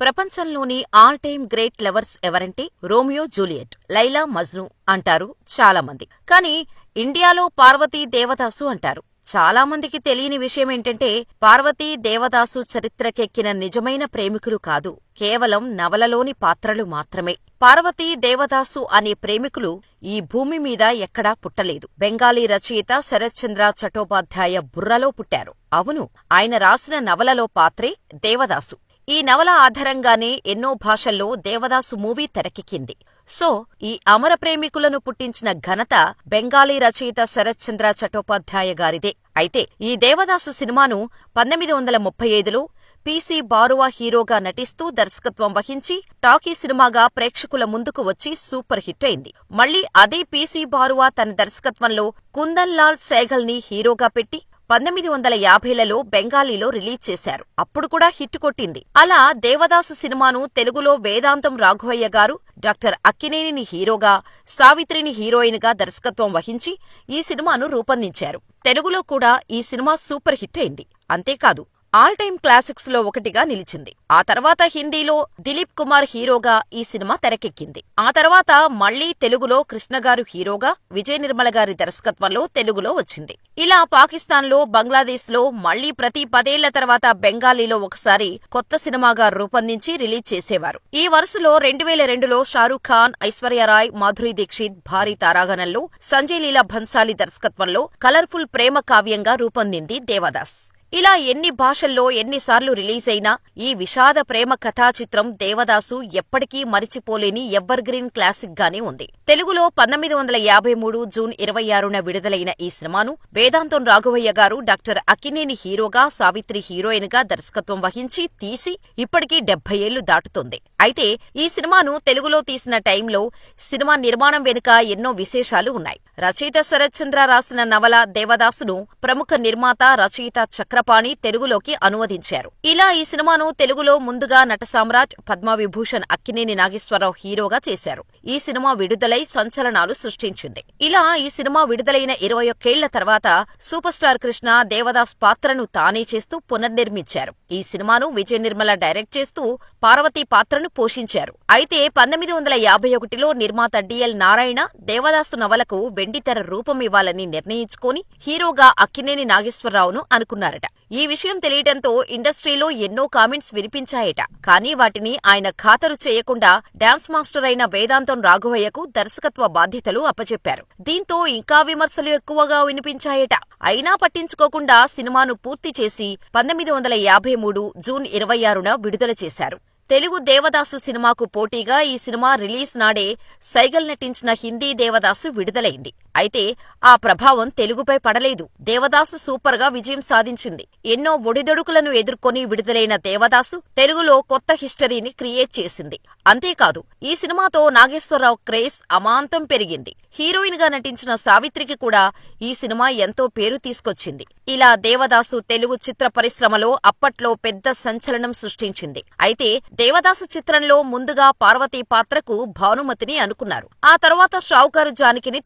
ప్రపంచంలోని all time great lovers ఎవరంటే Romeo Juliet Laila Majnu అంటారు చాలా మంది కానీ ఇండియాలో పార్వతీ దేవదాసు అంటారు. చాలా మందికి తెలియని విషయమేంటంటే పార్వతీ దేవదాసు చరిత్రకెక్కిన నిజమైన ప్రేమికులు కాదు. కేవలం నవలలోని పాత్రలు మాత్రమే. పార్వతీ దేవదాసు అనే ప్రేమికులు ఈ భూమి మీద ఎక్కడా పుట్టలేదు. బెంగాలీ రచయిత శరత్చంద్ర చటోపాధ్యాయ బుర్రలో పుట్టారు. అవును ఆయన రాసిన నవలలో పాత్రే దేవదాసు. ఈ నవల ఆధారంగానే ఎన్నో భాషల్లో దేవదాసు మూవీ తెరకెక్కింది. సో ఈ అమర ప్రేమికులను పుట్టించిన ఘనత బెంగాలీ రచయిత శరత్చంద్ర చటోపాధ్యాయ గారిదే. అయితే ఈ దేవదాసు సినిమాను పంతొమ్మిది వందల ముప్పై ఐదులో పీసీ బారువా హీరోగా నటిస్తూ దర్శకత్వం వహించి టాకీ సినిమాగా ప్రేక్షకుల ముందుకు వచ్చి సూపర్ హిట్ అయింది. మళ్ళీ అదే పీసీ బారువా తన దర్శకత్వంలో కుందన్ లాల్ సేగల్ని హీరోగా పెట్టి పంతొమ్మిది వందల యాభైలలో బెంగాలీలో రిలీజ్ చేశారు. అప్పుడు కూడా హిట్ కొట్టింది. అలా దేవదాసు సినిమాను తెలుగులో వేదాంతం రాఘవయ్య గారు డాక్టర్ అక్కినేనిని హీరోగా సావిత్రిని హీరోయిన్గా దర్శకత్వం వహించి ఈ సినిమాను రూపొందించారు. తెలుగులో కూడా ఈ సినిమా సూపర్ హిట్ అయింది. అంతేకాదు ఆల్ టైమ్ క్లాసిక్స్లో ఒకటిగా నిలిచింది. ఆ తర్వాత హిందీలో దిలీప్ కుమార్ హీరోగా ఈ సినిమా తెరకెక్కింది. ఆ తర్వాత మళ్ళీ తెలుగులో కృష్ణగారు హీరోగా విజయ నిర్మల గారి దర్శకత్వంలో తెలుగులో వచ్చింది. ఇలా పాకిస్తాన్లో బంగ్లాదేశ్లో మళ్ళీ ప్రతి పదేళ్ళ తర్వాత బెంగాలీలో ఒకసారి కొత్త సినిమాగా రూపొందించి రిలీజ్ చేసేవారు. ఈ వరుసలో రెండు వేల రెండులో షారూఖ్ ఖాన్ ఐశ్వర్యరాయ్ మాధురి దీక్షిత్ భారీ తారాగణంలో సంజయ్ లీలా భన్సాలి దర్శకత్వంలో కలర్ఫుల్ ప్రేమ కావ్యంగా రూపొందింది దేవదాస్. ఇలా ఎన్ని భాషల్లో ఎన్నిసార్లు రిలీజ్ అయినా ఈ విషాద ప్రేమ కథా చిత్రం దేవదాసు ఎప్పటికీ మరిచిపోలేని ఎవర్గ్రీన్ క్లాసిక్ గానే ఉంది. తెలుగులో పంతొమ్మిది వందల యాభై మూడు జూన్ ఇరవై ఆరున విడుదలైన ఈ సినిమాను వేదాంతం రాఘవయ్య గారు డాక్టర్ అక్కినేని హీరోగా సావిత్రి హీరోయిన్గా దర్శకత్వం వహించి తీసి ఇప్పటికీ డెబ్బై ఏళ్ళు దాటుతోంది. అయితే ఈ సినిమాను తెలుగులో తీసిన టైంలో సినిమా నిర్మాణం వెనుక ఎన్నో విశేషాలు ఉన్నాయి. రచయిత శరత్చంద్ర రాసిన నవల దేవదాసును ప్రముఖ నిర్మాత రచయిత చక్ర చంద్రపాణి తెలుగులోకి అనువదించారు. ఇలా ఈ సినిమాను తెలుగులో ముందుగా నట సామ్రాట్ పద్మవిభూషణ్ అక్కినేని నాగేశ్వరరావు హీరోగా చేశారు. ఈ సినిమా విడుదలై సంచలనాలు సృష్టించింది. ఇలా ఈ సినిమా విడుదలైన ఇరవై ఒక్కేళ్ళ తర్వాత సూపర్ స్టార్ కృష్ణ దేవదాస్ పాత్రను తానే చేస్తూ పునర్నిర్మించారు. ఈ సినిమాను విజయ నిర్మల డైరెక్ట్ చేస్తూ పార్వతీ పాత్రను పోషించారు. అయితే పంతొమ్మిది వందల యాభై ఒకటిలో నిర్మాత డిఎల్ నారాయణ దేవదాసు నవలకు వెండితెర రూపం ఇవ్వాలని నిర్ణయించుకొని హీరోగా అక్కినేని నాగేశ్వరరావును అనుకున్నారట. ఈ విషయం తెలియటంతో ఇండస్ట్రీలో ఎన్నో కామెంట్స్ వినిపించాయట. కానీ వాటిని ఆయన ఖాతరు చేయకుండా డాన్స్ మాస్టర్ అయిన వేదాంతం రాఘవయ్యకు దర్శకత్వ బాధ్యతలు అప్పచెప్పారు. దీంతో ఇంకా విమర్శలు ఎక్కువగా వినిపించాయట. అయినా పట్టించుకోకుండా సినిమాను పూర్తి చేసి పంతొమ్మిది వందల యాభై మూడు జూన్ ఇరవై ఆరున విడుదల చేశారు. తెలుగు దేవదాసు సినిమాకు పోటీగా ఈ సినిమా రిలీజ్ నాడే సైగల్ నటించిన హిందీ దేవదాసు విడుదలైంది. అయితే ఆ ప్రభావం తెలుగుపై పడలేదు. దేవదాసు సూపర్గా విజయం సాధించింది. ఎన్నో ఒడిదొడుకులను ఎదుర్కొని విడుదలైన దేవదాసు తెలుగులో కొత్త హిస్టరీని క్రియేట్ చేసింది. అంతేకాదు ఈ సినిమాతో నాగేశ్వరరావు క్రేజ్ అమాంతం పెరిగింది. హీరోయిన్గా నటించిన సావిత్రికి కూడా ఈ సినిమా ఎంతో పేరు తీసుకొచ్చింది. ఇలా దేవదాసు తెలుగు చిత్ర పరిశ్రమలో అప్పట్లో పెద్ద సంచలనం సృష్టించింది. అయితే దేవదాసు చిత్రంలో ముందుగా పార్వతీ పాత్రకు భానుమతిని అనుకున్నారు. ఆ తర్వాత షావుకారు జానకిని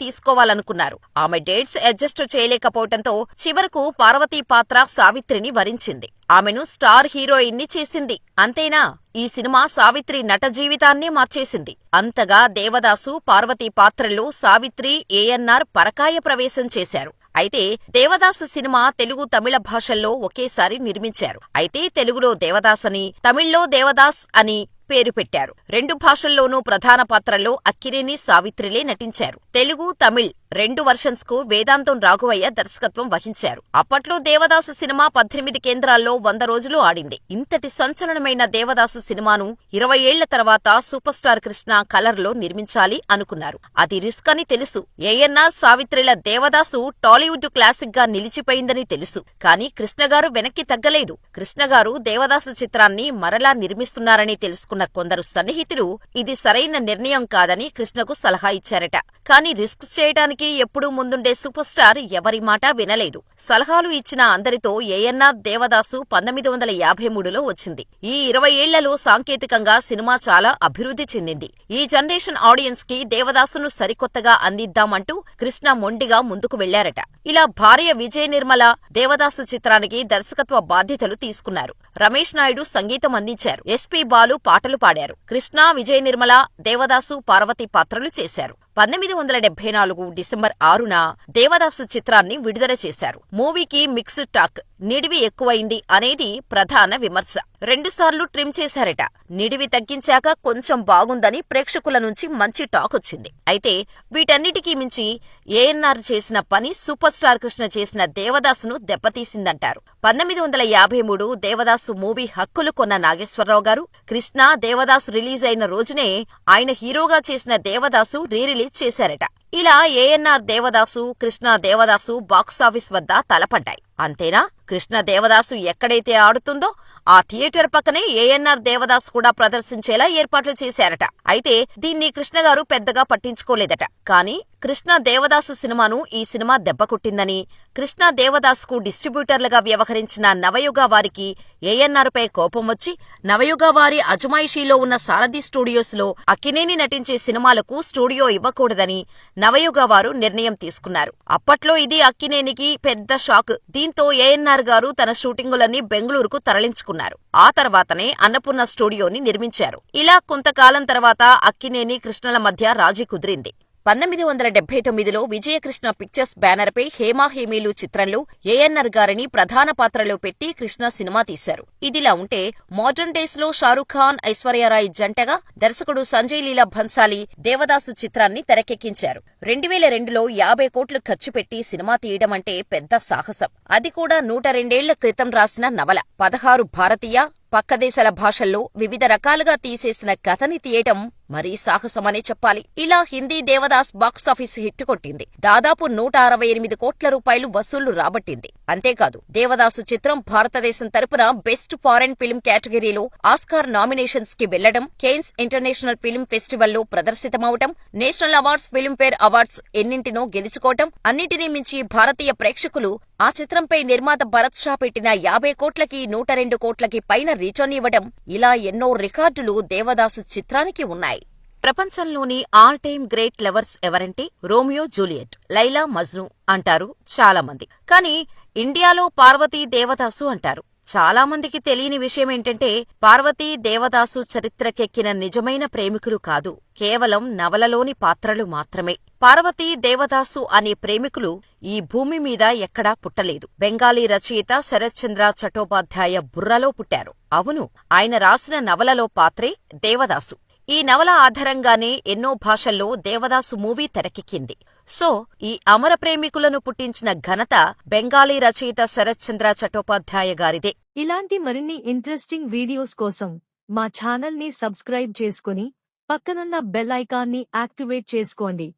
తీసుకోవాలనుకున్నారు ఆమె డేట్స్ అడ్జస్ట్ చేయలేకపోవటంతో చివరకు పార్వతీ పాత్ర సావిత్రిని వరించింది. ఆమెను స్టార్ హీరోయిన్ని చేసింది. అంతేనా? ఈ సినిమా సావిత్రి నట జీవితాన్నే మార్చేసింది. అంతగా దేవదాసు పార్వతీ పాత్రల్లో సావిత్రి ఏఎన్ఆర్ పరకాయ ప్రవేశం చేశారు. అయితే దేవదాసు సినిమా తెలుగు తమిళ భాషల్లో ఒకేసారి నిర్మించారు. అయితే తెలుగులో దేవదాస్ అని తమిళ్ళో దేవదాస్ అని పేరు పెట్టారు. రెండు భాషల్లోనూ ప్రధాన పాత్రల్లో అక్కినేని సావిత్రిలే నటించారు. తెలుగు తమిళ్ రెండు వర్షన్స్కు వేదాంతం రాఘవయ్య దర్శకత్వం వహించారు. అప్పట్లో దేవదాసు సినిమా పద్దెనిమిది కేంద్రాల్లో వంద రోజులు ఆడింది. ఇంతటి సంచలనమైన దేవదాసు సినిమాను ఇరవై ఏళ్ళ తర్వాత సూపర్ స్టార్ కృష్ణ కలర్లో నిర్మించాలి అనుకున్నారు. అది రిస్క్ అని తెలుసు. ఏఎన్ఆర్ సావిత్రిల దేవదాసు టాలీవుడ్ క్లాసిక్గా నిలిచిపోయిందని తెలుసు. కానీ కృష్ణగారు వెనక్కి తగ్గలేదు. కృష్ణగారు దేవదాసు చిత్రాన్ని మరలా నిర్మిస్తున్నారని తెలుసుకున్నారు. తీసుకున్న కొందరు సన్నిహితులు ఇది సరైన నిర్ణయం కాదని కృష్ణకు సలహా ఇచ్చారట. కానీ రిస్క్ చేయడానికి ఎప్పుడూ ముందుండే సూపర్ స్టార్ ఎవరి మాట వినలేదు. సలహాలు ఇచ్చిన అందరితో ఏఎన్ఆర్ దేవదాసు పంతొమ్మిది వందల యాభై మూడులో వచ్చింది. ఈ ఇరవై ఏళ్ళలో సాంకేతికంగా సినిమా చాలా అభివృద్ధి చెందింది. ఈ జనరేషన్ ఆడియన్స్కి దేవదాసును సరికొత్తగా అందిద్దామంటూ కృష్ణ మొండిగా ముందుకు వెళ్ళారట. ఇలా భార్య విజయ నిర్మల దేవదాసు చిత్రానికి దర్శకత్వ బాధ్యతలు తీసుకున్నారు. రమేష్ నాయుడు సంగీతం అందించారు. ఎస్పీ బాలు పాటలు పాడారు. కృష్ణ విజయ నిర్మల దేవదాసు పార్వతి పాత్రలు చేశారు. పంతొమ్మిది వందల డెబ్బై నాలుగు డిసెంబర్ ఆరున దేవదాసు చిత్రాన్ని విడుదల చేశారు. మూవీకి మిక్స్డ్ టాక్ నిడివి ఎక్కువైంది అనేది ప్రధాన విమర్శ. రెండుసార్లు ట్రిమ్ చేశారట. నిడివి తగ్గించాక కొంచెం బాగుందని ప్రేక్షకుల నుంచి మంచి టాక్ వచ్చింది. అయితే వీటన్నిటికీ మించి ఏఎన్ఆర్ చేసిన పని సూపర్ స్టార్ కృష్ణ చేసిన దేవదాసును దెబ్బతీసిందంటారు. పంతొమ్మిది వందల యాభై మూడు దేవదాసు మూవీ హక్కులు కొన్న నాగేశ్వరరావు గారు కృష్ణ దేవదాసు రిలీజ్ అయిన రోజునే ఆయన హీరోగా చేసిన దేవదాసు రీరిలీజ్ చేశారట. ఇలా ANR Devadasu Krishna Devadasu box office వద్ద తలపడ్డాయి. అంతేనా? కృష్ణ దేవదాసు ఎక్కడైతే ఆడుతుందో ఆ థియేటర్ పక్కనే ఏఎన్ఆర్ దేవదాస్ కూడా ప్రదర్శించేలా ఏర్పాట్లు చేశారట. అయితే దీన్ని కృష్ణ గారు పెద్దగా పట్టించుకోలేదట. కానీ కృష్ణ దేవదాసు సినిమాను ఈ సినిమా దెబ్బకొట్టిందని కృష్ణ దేవదాసుకు డిస్ట్రిబ్యూటర్లుగా వ్యవహరించిన నవయుగ వారికి ఏఎన్ఆర్ పై కోపం వచ్చి నవయుగ వారి అజమాయిషీలో ఉన్న సారథి స్టూడియోస్లో అక్కినేని నటించే సినిమాలకు స్టూడియో ఇవ్వకూడదని నవయుగ వారు నిర్ణయం తీసుకున్నారు. అప్పట్లో ఇది అక్కినేనికి పెద్ద షాక్. దీంతో ఏఎన్ఆర్ గారు తన షూటింగులన్నీ బెంగళూరుకు తరలించుకున్నారు. ఆ తర్వాతనే అన్నపూర్ణ స్టూడియోని నిర్మించారు. ఇలా కొంతకాలం తర్వాత అక్కినేని కృష్ణల మధ్య రాజీ కుదిరింది. పంతొమ్మిది వందల డెబ్బై తొమ్మిదిలో విజయకృష్ణ పిక్చర్స్ బ్యానర్పై హేమాహేమీలు చిత్రంలో ఏఎన్ఆర్ గారిని ప్రధాన పాత్రలో పెట్టి కృష్ణ సినిమా తీశారు. ఇదిలా ఉంటే మోడర్న్ డేస్లో షారూఖ్ ఖాన్ ఐశ్వర్యరాయ్ జంటగా దర్శకుడు సంజయ్ లీలా భన్సాలి దేవదాసు చిత్రాన్ని తెరకెక్కించారు. రెండు వేల రెండులో యాభై కోట్లు ఖర్చు పెట్టి సినిమా తీయడం అంటే పెద్ద సాహసం. అది కూడా నూట రెండేళ్ళ క్రితం రాసిన నవల. పదహారు భారతీయ పక్క దేశాల భాషల్లో వివిధ రకాలుగా తీసేసిన కథని తీయటం మరీ సాహసమనే చెప్పాలి. ఇలా హిందీ దేవదాస్ బాక్సాఫీస్ హిట్ కొట్టింది. దాదాపు నూట అరవై ఎనిమిది కోట్ల రూపాయలు వసూళ్ళు రాబట్టింది. అంతేకాదు దేవదాసు చిత్రం భారతదేశం తరపున బెస్ట్ ఫారెన్ ఫిల్మ్ కేటగిరీలో ఆస్కార్ నామినేషన్స్కి వెళ్ళడం కేన్స్ ఇంటర్నేషనల్ ఫిల్మ్ ఫెస్టివల్లో ప్రదర్శితమవటం నేషనల్ అవార్డ్స్ ఫిల్మ్ఫేర్ అవార్డ్స్ ఎన్నింటినో గెలుచుకోవటం అన్నింటినీ మించి భారతీయ ప్రేక్షకులు ఆ చిత్రంపై నిర్మాత భరత్ షా పెట్టిన యాభై కోట్లకి నూట రెండు కోట్లకి పైన రిటర్న్ ఇవ్వడం ఇలా ఎన్నో రికార్డులు దేవదాసు చిత్రానికి ఉన్నాయి. ప్రపంచంలోని ఆల్ టైమ్ గ్రేట్ లవర్స్ ఎవరంటే రోమియో జూలియట్ లైలా మజ్ను అంటారు చాలా మంది కానీ ఇండియాలో పార్వతీ దేవదాసు అంటారు. చాలా మందికి తెలియని విషయం ఏంటంటే పార్వతీ దేవదాసు చరిత్రకెక్కిన నిజమైన ప్రేమికులు కాదు. కేవలం నవలలోని పాత్రలు మాత్రమే. పార్వతీ దేవదాసు అనే ప్రేమికులు ఈ భూమి మీద ఎక్కడా పుట్టలేదు. బెంగాలీ రచయిత శరత్చంద్ర చట్టోపాధ్యాయ బుర్రలో పుట్టారు. అవును ఆయన రాసిన నవలలో పాత్రే దేవదాసు. ఈ నవల ఆధారంగానే ఎన్నో భాషల్లో దేవదాసు మూవీ తెరకెక్కింది. సో ఈ అమర ప్రేమికులను పుట్టించిన ఘనత బెంగాలీ రచయిత శరత్చంద్ర చట్టోపాధ్యాయ గారిదే. ఇలాంటి మరిన్ని ఇంట్రెస్టింగ్ వీడియోస్ కోసం మా ఛానల్ని సబ్స్క్రైబ్ చేసుకుని పక్కనున్న బెల్ ఐకాన్ని యాక్టివేట్ చేసుకోండి.